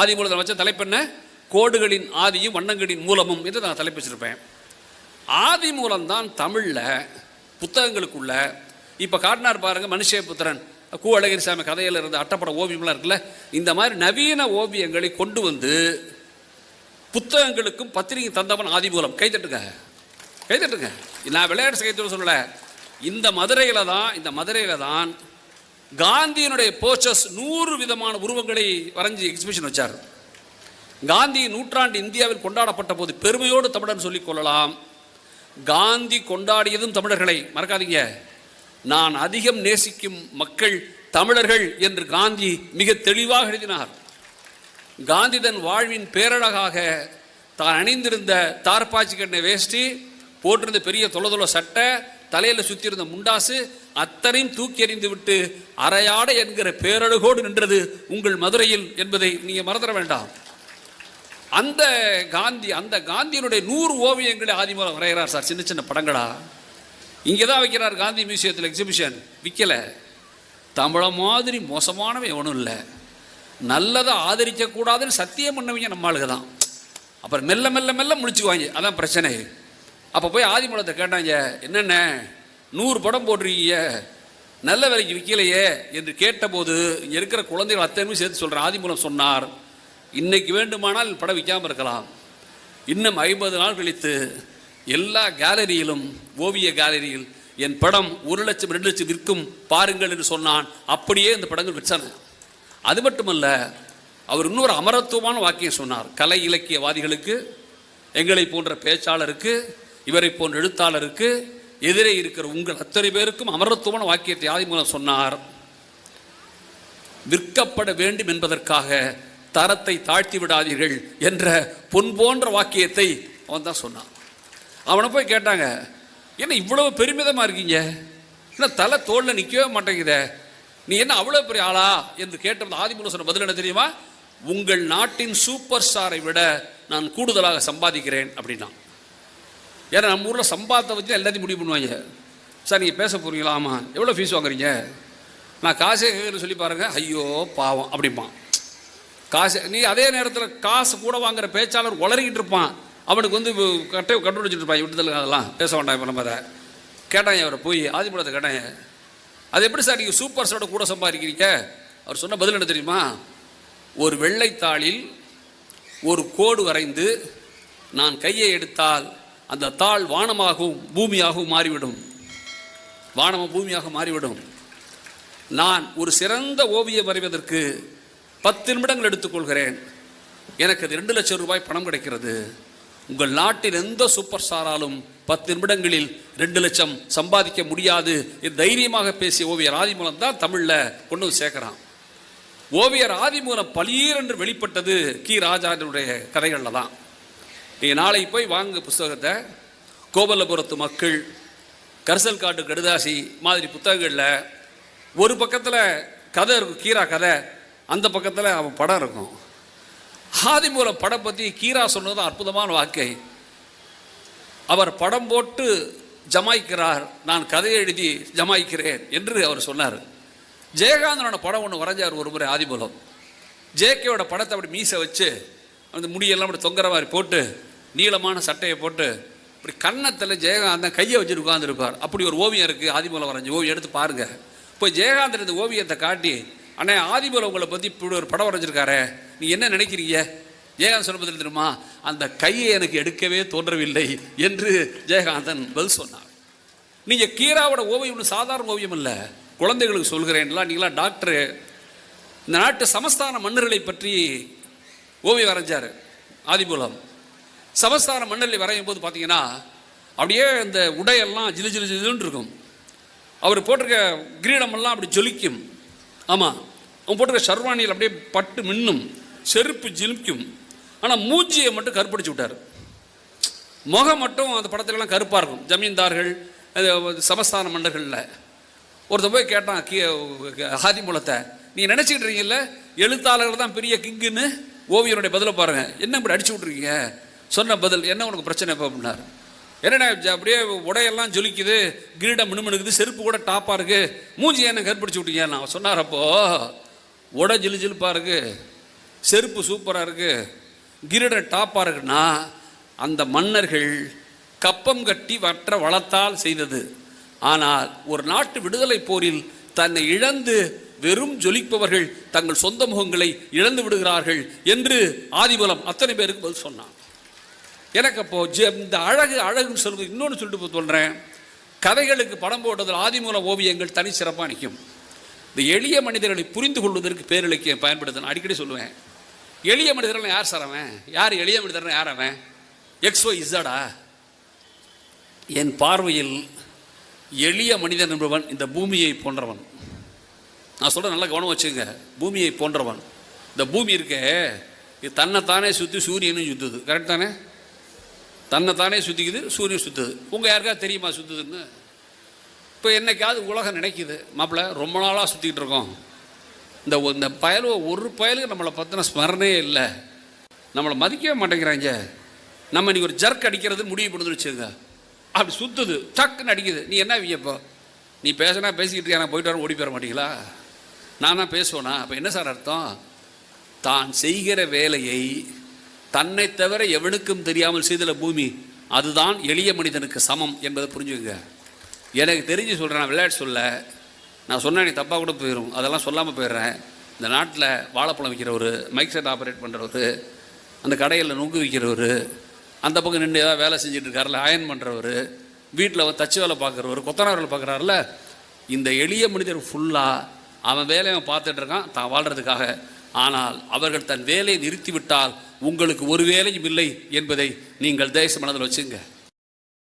ஆதிமூலத்தில் வச்ச தலைப்பு என்ன? கோடுகளின் ஆதியும் வண்ணங்களின் மூலமும் என்று நான் தலைப்பு வச்சிருப்பேன். ஆதி மூலம்தான் தமிழில் புத்தகங்களுக்குள்ள இப்போ காட்டினார் பாருங்கள் மனுஷே புத்திரன் கு அழகிரி சாமி கதையில் இருந்த அட்டப்பட ஓவியம்லாம் இருக்குல்ல? இந்த மாதிரி நவீன ஓவியங்களை கொண்டு வந்து புத்தகங்களுக்கும் பத்திரிகை தந்தவன் ஆதி மூலம். கைத்தட்டுங்க கைத்தட்டுங்க நான் விளையாட்டு கைத்தட்டு சொல்லலை. இந்த மதுரையில் தான் இந்த மதுரையில் தான் காந்தியினுடைய போஸ்டர்ஸ் நூறு விதமான உருவங்களை வரைஞ்சி எக்ஸிபிஷன் வச்சார். காந்தி நூற்றாண்டு இந்தியாவில் கொண்டாடப்பட்ட போது பெருமையோடு தமிழன் சொல்லிக் கொள்ளலாம். காந்தி கொண்டாடியதும் தமிழர்களை மறக்காதீங்க. நான் அதிகம் நேசிக்கும் மக்கள் தமிழர்கள் என்று காந்தி மிக தெளிவாக எழுதினார். காந்தி தன் வாழ்வின் பேரழகாக தான் அணிந்திருந்த தார்பாச்சி கண்ணை வேஷ்டி போட்டிருந்த பெரிய தொலை தொலை சட்டை தலையில் சுற்றியிருந்த முண்டாசு அத்தனையும் தூக்கி எறிந்து விட்டு அரையாட என்கிற பேரழுகோடு நின்றது உங்கள் மதுரையில் என்பதை நீங்கள் மறந்துட வேண்டாம். அந்த காந்தி அந்த காந்தியினுடைய நூறு ஓவியங்களை ஆதிமூலம் வரைகிறார் சார். சின்ன சின்ன படங்களா? இங்கே தான் வைக்கிறார் காந்தி மியூசியத்தில் எக்ஸிபிஷன் விற்கலை தமிழை மாதிரி மோசமானவன் எவனும் இல்லை. நல்லதை ஆதரிக்கக்கூடாதுன்னு சத்தியம் பண்ணவங்க நம்ம ஆளுக தான் அப்புறம் மெல்ல மெல்ல மெல்ல முடிச்சுக்குவாங்க. அதான் பிரச்சனை. அப்போ போய் ஆதிமூலத்தை கேட்டாங்க என்னென்ன? நூறு படம் போட்டிருக்கீங்க. நல்ல விலைக்கு விற்கலையே என்று கேட்டபோது இங்கே இருக்கிற குழந்தைகள் அத்தனையுமே சேர்த்து சொல்கிறேன் ஆதிமூலம் சொன்னார். இன்னைக்கு வேண்டுமானால் படம் விற்காமல் இருக்கலாம். இன்னும் ஐம்பது நாள் கழித்து எல்லா கேலரியிலும் ஓவிய கேலரியில் என் படம் ஒரு லட்சம் ரெண்டு லட்சம் விற்கும் பாருங்கள் என்று சொன்னான். அப்படியே இந்த படங்கள் விற்றன அது மட்டுமல்ல அவர் இன்னொரு அமரத்துவமான வாக்கியம் சொன்னார். கலை இலக்கியவாதிகளுக்கு எங்களை போன்ற பேச்சாளருக்கு இவரை போன்ற எழுத்தாளருக்கு எதிரே இருக்கிற உங்கள் அத்தனை பேருக்கும் அமரத்துவமான வாக்கியத்தை ஆதி மூலம் சொன்னார். விற்கப்பட வேண்டும் என்பதற்காக தரத்தை தாழ்த்தி விடாதீர்கள் என்ற பொன் போன்ற வாக்கியத்தை அவன் தான் சொன்னான். அவனை போய் கேட்டாங்க என்ன இவ்வளவு பெருமிதமாக இருக்கீங்க? என்ன தலை தோளில் நிற்கவே மாட்டேங்குதே? நீ என்ன அவ்வளோ பெரிய ஆளா? என்று கேட்டபோது ஆதிமூலம் சொன்ன பதில் என்ன தெரியுமா? உங்கள் நாட்டின் சூப்பர் ஸ்டாரை விட நான் கூடுதலாக சம்பாதிக்கிறேன் அப்படின்னா ஏன்னா நம்ம ஊரில் சம்பாத்த வச்சு எல்லாத்தையும் முடிவு பண்ணுவாங்க. சார் நீங்கள் பேச போகிறீங்களா ஆமாம் எவ்வளோ ஃபீஸ் வாங்குறீங்க? நான் காசே கேட்குறேன்னு சொல்லி பாருங்கள் ஐயோ பாவம் அப்படிம்பான். காசு நீ அதே நேரத்தில் காசு கூட வாங்குற பேச்சாளர் உளறிக்கிட்டு இருப்பான். அவனுக்கு வந்து கட்டை கண்டுபிடிச்சிட்டு இருப்பான். விட்டுதல் அதெல்லாம். பேச வேண்டாம் இப்போ நம்ம அதை. கேட்டாங்க அவரை போய். ஆதிபுரத்தை கேட்டாங்க. அது எப்படி சார் நீங்கள் சூப்பர் ஸ்டாரோட கூட சம்பாதிக்கிறீங்க? அவர் சொன்ன பதில் என்ன தெரியுமா? ஒரு வெள்ளைத்தாளில் ஒரு கோடு வரைந்து நான் கையை எடுத்தால் அந்த தாள் வானமாகவும் பூமியாகவும் மாறிவிடும். வானமும் பூமியாக மாறிவிடும். நான் ஒரு சிறந்த ஓவியம் வரைவதற்கு பத்து நிமிடங்கள் எடுத்துக்கொள்கிறேன் எனக்கு அது ரெண்டு லட்சம் ரூபாய் பணம் கிடைக்கிறது. உங்கள் நாட்டில் எந்த சூப்பர் ஸ்டாராலும் பத்து நிமிடங்களில் ரெண்டு லட்சம் சம்பாதிக்க முடியாது. தைரியமாக பேசிய ஓவியர் ஆதிமூலம் தான் தமிழில் கொண்டு வந்து சேர்க்குறான். ஓவியர் ஆதிமூலம் பலீர் என்று வெளிப்பட்டது கி. ராஜாவினுடைய கதைகளில் தான். நீங்கள் நாளைக்கு போய் வாங்க புஸ்தகத்தை. கோபல்லபுரத்து மக்கள் கரிசல் காட்டு கடுதாசி மாதிரி புத்தகங்களில் ஒரு பக்கத்தில் கதை இருக்கும் கீரா கதை. அந்த பக்கத்தில் அவன் படம் இருக்கும். ஆதிமூலம் படம் பற்றி கீரா சொன்னது அற்புதமான வாக்கை. அவர் படம் போட்டு ஜமாய்க்கிறார் நான் கதை எழுதி ஜமாய்க்கிறேன் என்று அவர் சொன்னார். ஜெயகாந்தனோட படம் ஒன்று வரைஞ்சார் ஒரு முறை ஆதிமூலம் ஜேகேவோட படத்தை அப்படி மீசை வச்சு அந்த முடியெல்லாம் அப்படி தொங்குற மாதிரி போட்டு நீளமான சட்டையை போட்டு இப்படி கன்னத்தில் ஜெயகாந்தன் கையை வச்சுட்டு உட்காந்துருப்பார் அப்படி ஒரு ஓவியம் இருக்குது ஆதிமூலம் வரைஞ்சி. ஓவியம் எடுத்து பாருங்கள் இப்போ ஜெயகாந்தன் இந்த ஓவியத்தை காட்டி அண்ணே ஆதிமூலம் உங்களை பற்றி இப்படி ஒரு படம் வரைஞ்சிருக்காரே நீ என்ன நினைக்கிறீங்க? ஜெயகாந்த் சொன்ன தெரியுமா? அந்த கையை எனக்கு எடுக்கவே தோன்றவில்லை என்று ஜெயகாந்தன் பதில் சொன்னார் நீங்கள் கீராவோட ஓவியம் ஒன்று சாதாரண ஓவியம் இல்லை. குழந்தைகளுக்கு சொல்கிறேன்லாம் நீங்களாம் டாக்டரு. இந்த நாட்டு சமஸ்தான மன்னர்களை பற்றி ஓவியம் வரைஞ்சார் ஆதிமூலம். சமஸ்தான மன்னர்களை வரையும் போது பார்த்தீங்கன்னா அப்படியே இந்த உடையெல்லாம் ஜிலு ஜிலு ஜிலுன்னு இருக்கும். அவர் போட்டிருக்க கிரீடமெல்லாம் அப்படி ஜொலிக்கும். ஆமாம் அவன் போட்டிருக்க ஷர்வானியில் அப்படியே பட்டு மின்னும் செருப்பு ஜிலிக்கும் ஆனால் மூஞ்சியை மட்டும் கருப்படிச்சு விட்டார். முகம் மட்டும் அந்த படத்துலலாம் கருப்பாக இருக்கும். ஜமீன்தார்கள் அது சமஸ்தான மன்னர்களில். ஒருத்தன் போய் கேட்டான் கீ ஆதிமூலத்தை நீங்கள் நினச்சிக்கிட்டு இருக்கீங்கல்ல எழுத்தாளர்கள் தான் பெரிய கிங்குன்னு? ஓவியனுடைய பதிலை பாருங்கள் என்ன இப்படி அடிச்சு விட்ருக்கீங்க சொன்ன பதில் என்ன உனக்கு பிரச்சனை இப்போ அப்படின்னாரு. என்னடா அப்படியே உடையெல்லாம் ஜொலிக்குது கிரீடம் மினுமினுக்குது செருப்பு கூட டாப்பாக இருக்குது மூஞ்சி என்ன கருப்பிடிச்சு விட்டீங்க நான் சொன்னார் அப்போது உடை ஜிலு ஜிலுப்பாக இருக்குது செருப்பு சூப்பராக இருக்குது கிரீடம் டாப்பாக இருக்குன்னா அந்த மன்னர்கள் கப்பம் கட்டி வற்ற வளத்தால் செய்தது. ஆனால் ஒரு நாட்டு விடுதலை போரில் தன்னை இழந்து வெறும் ஜொலிப்பவர்கள் தங்கள் சொந்த முகங்களை இழந்து விடுகிறார்கள் என்று ஆதிபலம் அத்தனை பேருக்கு பதில் சொன்னான். எனக்கு அப்போ ஜெ- இந்த அழகு அழகுன்னு சொல்வது இன்னொன்று சொல்லிட்டு இப்போ சொல்கிறேன் கதைகளுக்கு படம் போட்டதில் ஆதிமூல ஓவியங்கள் தனி சிறப்பாக நிற்கும். இந்த எளிய மனிதர்களை புரிந்து கொள்வதற்கு பேரிலக்கியம் பயன்படுத்தணும் நான் அடிக்கடி சொல்லுவேன். எளிய மனிதர்கள் யார் சார் அவன்? யார் எளிய மனிதர்கள் யார் அவன்? எக்ஸோ இசடா என் பார்வையில் எளிய மனிதன் என்பவன் இந்த பூமியை போன்றவன். நான் சொல்கிறேன் நல்லா கவனம் வச்சுங்க பூமியை போன்றவன். இந்த பூமி இருக்கே இது தன்னைத்தானே சுற்றி சூரியனும் சுற்றுது கரெக்ட் தானே? தன்னைத்தானே சுற்றிக்குது சூரியன் சுற்றுது உங்கள் யாருக்காவது தெரியுமா சுற்றுதுன்னு இப்போ என்னைக்காவது உலகம் நினைக்குது. மாப்பிள்ளை ரொம்ப நாளாக சுற்றிக்கிட்டு இருக்கோம். இந்த இந்த பயலுவ ஒரு பயலுக்கு நம்மளை பற்றின ஸ்மரணையே இல்லை. நம்மளை மதிக்கவே மாட்டேங்கிறாங்க. நம்ம இன்றைக்கி ஒரு ஜர்க் அடிக்கிறது முடிவு பண்ணி வச்சுருங்க அப்படி சுற்றுது டக்குன்னு அடிக்குது. நீ என்ன வியப்போ? நீ பேசினா பேசிக்கிட்டு இருக்கியா, நான் போயிட்டு வர ஓடி போயிட மாட்டீங்களா? நான் தான் பேசுவேனா? அப்போ என்ன சார் அர்த்தம்? தான் செய்கிற வேலையை தன்னை தவிர எவனுக்கும் தெரியாமல் செய்தல பூமி அதுதான் எளிய மனிதனுக்கு சமம் என்பதை புரிஞ்சுங்க எனக்கு தெரிஞ்சு சொல்கிறேன் நான் விளையாட்டு சொல்ல. நான் சொன்னேன் நீ தப்பாக கூட போயிடும் அதெல்லாம் சொல்லாமல் போயிடுறேன். இந்த நாட்டில் வாழைப்பழம் விற்கிறவர் மைக் செட் ஆப்ரேட் பண்ணுறவர் அந்த கடையில் நுங்கு விற்கிறவர் அந்த பக்கம் நின்று ஏதாவது வேலை செஞ்சுட்டு இருக்காருல அயன் பண்ணுறவர் வீட்டில் தச்சு வேலை பார்க்குறவர் கொத்தனார் வேலை பார்க்குறாருல இந்த எளிய மனிதர் ஃபுல்லாக அவன் வேலையை அவன் பார்த்துட்டு இருக்கான் தான் வாழ்கிறதுக்காக ஆனால் அவர்கள் தன் வேலையை நிறுத்திவிட்டால் உங்களுக்கு ஒரு வேலையும் இல்லை என்பதை நீங்கள் தேச மனதில் வச்சுங்க.